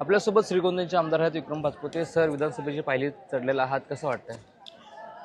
आपल्यासोबत श्रीगोंद्याचे आमदार आहेत विक्रम भाजपोते. सर विधानसभेची पाहिली चढलेला आहात कसं वाटतंय?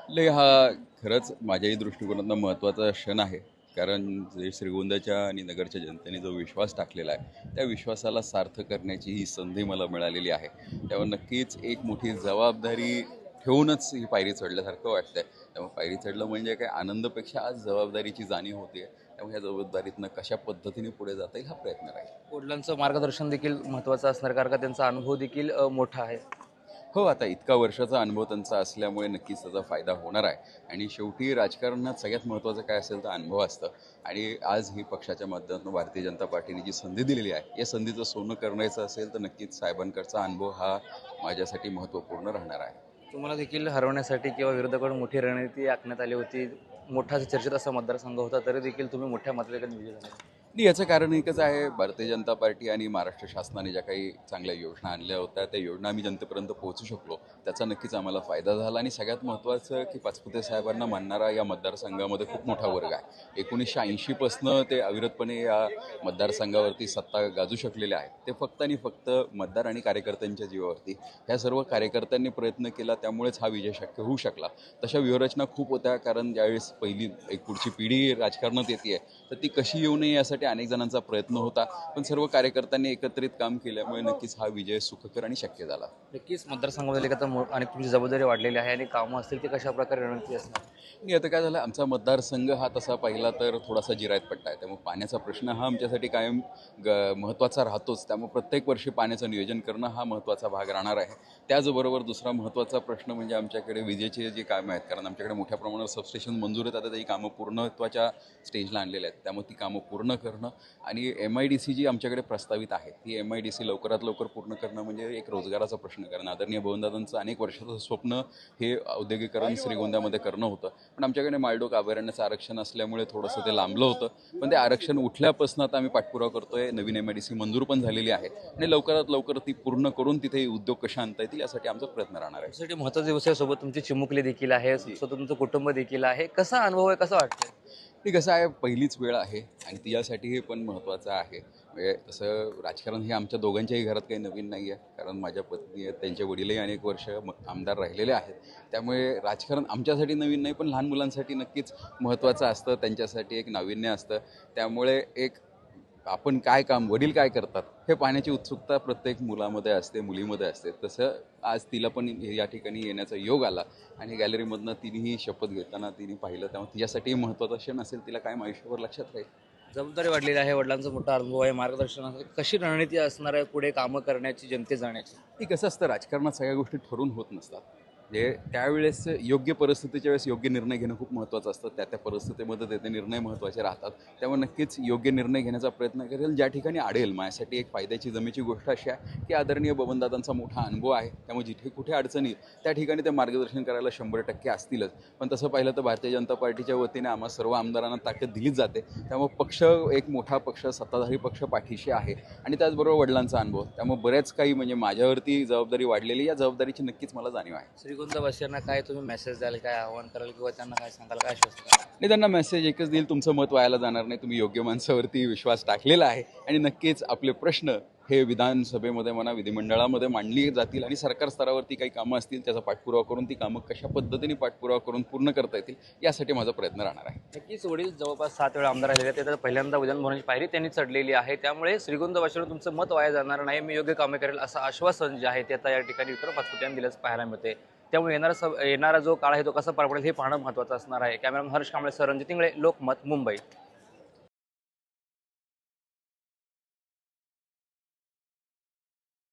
लय हा खरंच माझ्याही दृष्टिकोनातनं महत्त्वाचा क्षण आहे. कारण जे श्रीगोंद्याच्या आणि नगरच्या जनतेने जो विश्वास टाकलेला आहे त्या विश्वासाला सार्थ करण्याची ही संधी मला मिळालेली आहे. त्यावर नक्कीच एक मोठी जबाबदारी ठेवूनच ही पायरी चढल्यासारखं वाटतंय. त्यामुळे पायरी चढलं म्हणजे काय आनंदापेक्षा आज जबाबदारीची जाणीव होते त्यामुळे ह्या जबाबदारीतनं कशा पद्धतीने पुढे जाता येईल हा प्रयत्न राहील. वडिलांचं मार्गदर्शन देखील महत्त्वाचं असणार कारण का त्यांचा अनुभव देखील मोठा आहे. हो आता इतका वर्षाचा अनुभव त्यांचा असल्यामुळे नक्कीच त्याचा फायदा होणार आहे. आणि शेवटी राजकारणात सगळ्यात महत्त्वाचं काय असेल तर अनुभव असतं. आणि आज ही पक्षाच्या माध्यमातून भारतीय जनता पार्टीने जी संधी दिलेली आहे या संधीचं सोनं करण्याचं असेल तर नक्कीच साहेबांकडचा अनुभव हा माझ्यासाठी महत्त्वपूर्ण राहणार आहे. तुम्हाला देखील हरवण्यासाठी किंवा विरोधाकडून मोठी रणनीती आखण्यात आली होती. मोठा चर्चेत असा मतदारसंघ होता तरी देखील तुम्ही मोठ्या मतदारांनी विजय झाला. नाही याचं कारण एकच आहे भारतीय जनता पार्टी आणि महाराष्ट्र शासनाने ज्या काही चांगल्या योजना आणल्या होत्या त्या योजना आम्ही जनतेपर्यंत पोहोचू शकलो. त्याचा नक्कीच आम्हाला फायदा झाला आणि सगळ्यात महत्त्वाचं की पाचपुते साहेबांना मानणारा या मतदारसंघामध्ये खूप मोठा वर्ग आहे. एकोणीसशे ऐंशीपासनं ते अविरतपणे या मतदारसंघावरती सत्ता गाजू शकलेले आहेत. ते फक्त आणि फक्त मतदार आणि कार्यकर्त्यांच्या जीवावरती. ह्या सर्व कार्यकर्त्यांनी प्रयत्न केला त्यामुळेच हा विजय शक्य होऊ शकला. तशा व्यूहरचना खूप होत्या कारण ज्यावेळेस पहिली एक पुढची पिढी राजकारणात येते आहे तर ती कशी येऊ नये यासाठी अनेक जणांचा प्रयत्न होता. पण सर्व कार्यकर्त्यांनी एकत्रित काम केल्यामुळे नक्कीच हा विजय सुखकर आणि शक्य झाला. नक्कीच मतदारसंघामध्ये आता मो- आणि तुमची जबाबदारी वाढलेली आहे आणि कामं असतील ते कशा प्रकारे रणनीती असणार? आता काय झालं आमचा मतदारसंघ हा तसा पाहिला तर थोडासा जिरायत पट्टा आहे. त्यामुळे पाण्याचा प्रश्न हा आमच्यासाठी कायम ग महत्त्वाचा राहतोच. त्यामुळे प्रत्येक वर्षी पाण्याचं नियोजन करणं हा महत्त्वाचा भाग राहणार आहे. त्याचबरोबर दुसरा महत्त्वाचा प्रश्न म्हणजे आमच्याकडे विजेचे जे कामं आहेत कारण आमच्याकडे मोठ्या प्रमाणावर सबस्टेशन मंजूर आहेत आता ती कामं पूर्णत्वाच्या स्टेजला आणलेल्या आहेत. त्यामुळे ती कामं पूर्ण करणं आणि एम आय डी सी जी आमच्याकडे प्रस्तावित आहे ती एम आय डी सी लवकरात लवकर पूर्ण करणं म्हणजे एक रोजगाराचा प्रश्न कारण आदरणीय भवनदादांचं अनेक वर्षाचं स्वप्न हे औद्योगिकरण श्रीगोंद्यामध्ये करणं होतं. पण आमच्याकडे मालडोक अभयारण्याचं आरक्षण असल्यामुळे थोडंसं ते लांबलं होतं. पण ते आरक्षण उठल्यापासून आता आम्ही पाठपुरावा करतोय. नवीन एम आय डी सी मंजूर पण झालेली आहे आणि लवकरात लवकर ती पूर्ण करून तिथे उद्योग कशा आणता येतील यासाठी आमचा प्रयत्न राहणार आहे. त्यासाठी महत्त्वाचा दिवस आहे सोबत तुमची चिमुकली देखील आहे स्वतः तुमचं कुटुंब देखील आहे. कसा अनुभव आहे कसं वाटतं ती कसं आहे पहिलीच वेळ आहे आणि तिच्यासाठी हे पण महत्त्वाचं आहे. म्हणजे तसं राजकारण हे आमच्या दोघांच्याही घरात काही नवीन नाही आहे. कारण माझ्या पत्नी आहेत त्यांचे वडीलही अनेक वर्ष म- आमदार राहिलेले आहेत. त्यामुळे राजकारण आमच्यासाठी नवीन नाही पण लहान मुलांसाठी नक्कीच महत्त्वाचं असतं. त्यांच्यासाठी एक नाविन्य असतं. त्यामुळे एक आपण काय काम वडील काय करतात हे पाहण्याची उत्सुकता प्रत्येक मुलामध्ये असते मुलीमध्ये असते. तसं आज तिला पण या ठिकाणी येण्याचा योग आला आणि गॅलरीमधनं तिनेही शपथ घेताना तिने पाहिलं त्यामुळे तिच्यासाठी महत्त्वाचा क्षण असेल तिला कायम आयुष्यभर लक्षात राहील. जबाबदारी वाढलेली आहे वडिलांचा मोठा अनुभव आहे मार्गदर्शन. कशी रणनीती असणार आहे पुढे कामं करण्याची जनते जाण्याची? ती कसं असतं राजकारणात सगळ्या गोष्टी ठरून होत नसतात. जे त्यावेळेस योग्य परिस्थितीच्या वेळेस योग्य निर्णय घेणं खूप महत्त्वाचं असतं. त्या त्या परिस्थितीमध्ये ते ते निर्णय महत्त्वाचे राहतात. त्यामुळे नक्कीच योग्य निर्णय घेण्याचा प्रयत्न करेल. ज्या ठिकाणी आढळेल माझ्यासाठी एक फायद्याची जमेची गोष्ट अशी आहे की आदरणीय बबनदादांचा मोठा अनुभव आहे. त्यामुळे जिथे कुठे अडचणी येईल, त्या ठिकाणी ते मार्गदर्शन करायला शंभर टक्के असतीलच. पण तसं पाहिलं तर भारतीय जनता पार्टीच्या वतीने आम्हा सर्व आमदारांना ताकद दिलीच जाते. त्यामुळे पक्ष एक मोठा पक्ष सत्ताधारी पक्ष पाठीशी आहे. आणि त्याचबरोबर वडिलांचा अनुभव. त्यामुळे बऱ्याच काही म्हणजे माझ्यावरती जबाबदारी वाढलेली या जबाबदारीची नक्कीच मला जाणीव आहे. श्रीगोंदावासियांना काय तुम्ही मेसेज द्याल काय आव्हान कराल किंवा त्यांना काय सांगाल काय आश्वस्त कराल? आणि त्यांना मेसेज एकच देईल तुमचं मत व्हायला जाणार नाही. तुम्ही योग्य माणसावरती विश्वास टाकलेला आहे. आणि नक्कीच आपले प्रश्न हे विधानसभेमध्ये म्हणा विधिमंडळामध्ये मांडली जातील आणि सरकार स्तरावरती काही कामं असतील त्याचा पाठपुरावा करून ती कामं कशा पद्धतीने पाठपुरावा करून पूर्ण करता येतील यासाठी माझा प्रयत्न राहणार आहे. नक्कीच वडील जवळपास सात वेळा आमदार राहिलेले आहेत. ते आता पहिल्यांदा विधान भवनाची पायरी त्यांनी चढलेली आहे. त्यामुळे श्रीगोंदावासीवर तुमचं मत वाया जाणार नाही. मी योग्य कामे करेल असं आश्वासन जे आहे ते आता या ठिकाणी विक्रम पाचपुते यांनी दिल्याचं पाहायला मिळते त्यामुळे येणारा स येणारा जो काळ आहे तो कसा पार पडेल हे पाहणं महत्त्वाचं असणार आहे. Cameraman Harsh Kamble sir Ranjit Ingle Lokmat Mumbai.